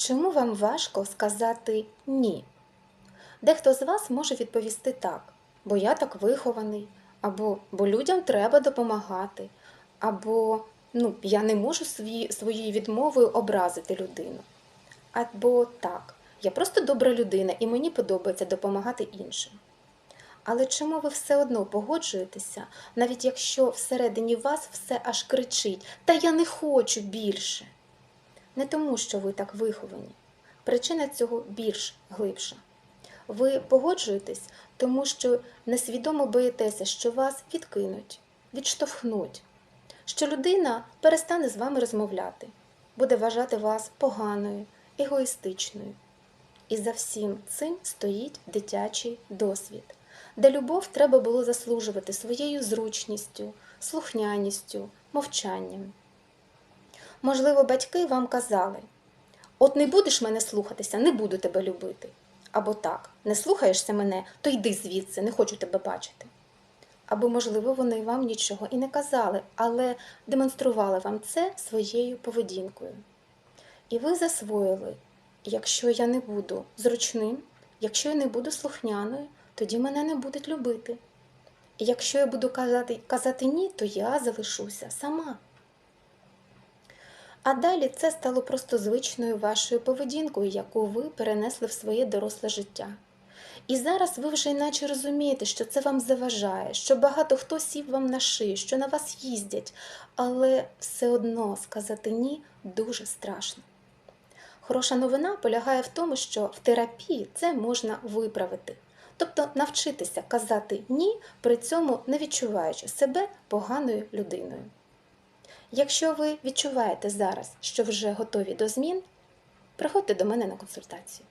Чому вам важко сказати ні? Дехто з вас може відповісти так, бо я так вихований, або бо людям треба допомагати, або ну, я не можу свої, своєю відмовою образити людину. Або так, я просто добра людина і мені подобається допомагати іншим. Але чому ви все одно погоджуєтеся, навіть якщо всередині вас все аж кричить, та я не хочу більше? Не тому, що ви так виховані. Причина цього більш глибша. Ви погоджуєтесь, тому що несвідомо боїтеся, що вас відкинуть, відштовхнуть, що людина перестане з вами розмовляти, буде вважати вас поганою, егоїстичною. І за всім цим стоїть дитячий досвід, де любов треба було заслужувати своєю зручністю, слухняністю, мовчанням. Можливо, батьки вам казали: от не будеш мене слухатися, не буду тебе любити. Або так, не слухаєшся мене, то йди звідси, не хочу тебе бачити. Або, можливо, вони вам нічого і не казали, але демонстрували вам це своєю поведінкою. І ви засвоїли, якщо я не буду зручним, якщо я не буду слухняною, тоді мене не будуть любити. І якщо я буду казати, казати ні, то я залишуся сама. А далі це стало просто звичною вашою поведінкою, яку ви перенесли в своє доросле життя. І зараз ви вже іначе розумієте, що це вам заважає, що багато хто сів вам на шию, що на вас їздять, але все одно сказати ні дуже страшно. Хороша новина полягає в тому, що в терапії це можна виправити. Тобто навчитися казати ні, при цьому не відчуваючи себе поганою людиною. Якщо ви відчуваєте зараз, що вже готові до змін, приходьте до мене на консультацію.